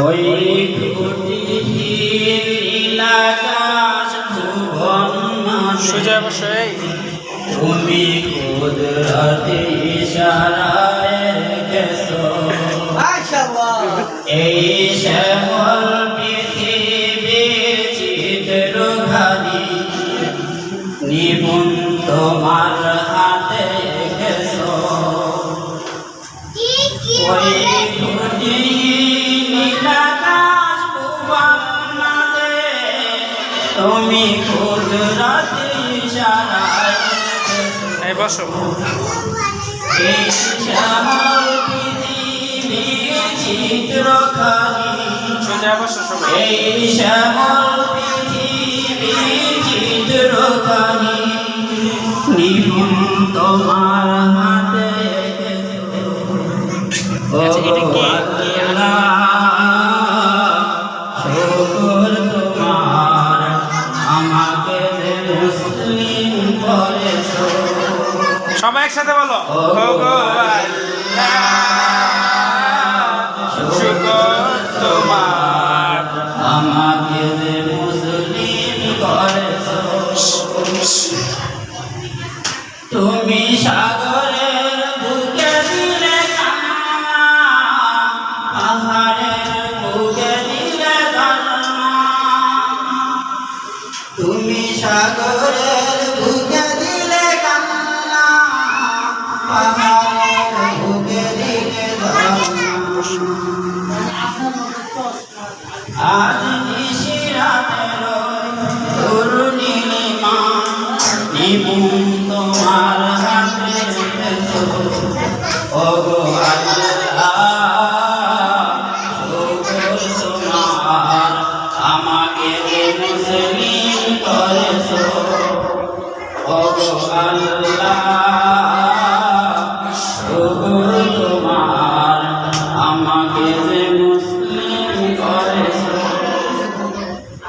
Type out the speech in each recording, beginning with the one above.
ওই ভুবন সুজয় অবশ্যই তুমি কুদরতি ইশারায় গেছো। এই তুমি কুদরতি ইশারায় এই বসো এই শ্যামল পৃথিবীর চিত্রখানি সুজয় বসো সবাই। এই শ্যামল পৃথিবীর চিত্রখানি নিপুণ তোমার হাতে আচ্ছা, এটা কি? আল্লাহ, সবাই একসাথে বলো। তোমার আমাকে তুমি সাগরের 아, 아, 아.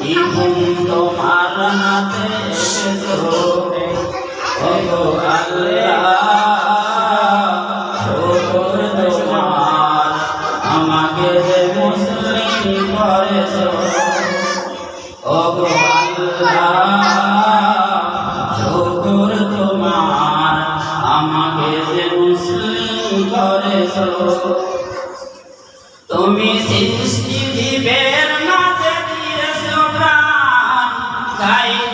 নিপুণ তোমার হাতে আমাকে যে মুসলিম করেছ ওগো আল্লাহ তোমার আমাকে যে মুসলিম করেছ তুমি সৃষ্টি জীবের tá, ele.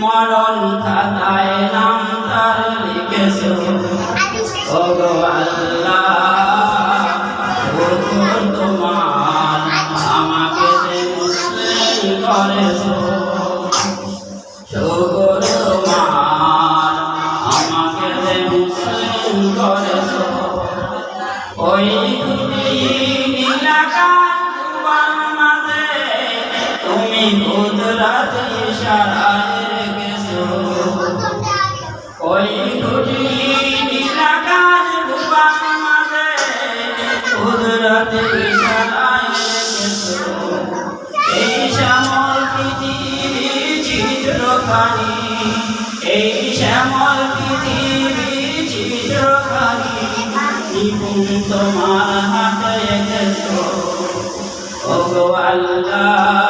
মরণ খাতায় নাম তার লিখেছো। ওগো তোমার আমাকে যে মুসলিম করেছ। তোমার ওই তুমি কুদরত ইশারায় রেখেছো চিত্রখানি এই শ্যামল পৃথিবী চিত্রখানি নিপুণ তোমার হাতে গেছো ওগো আল্লাহ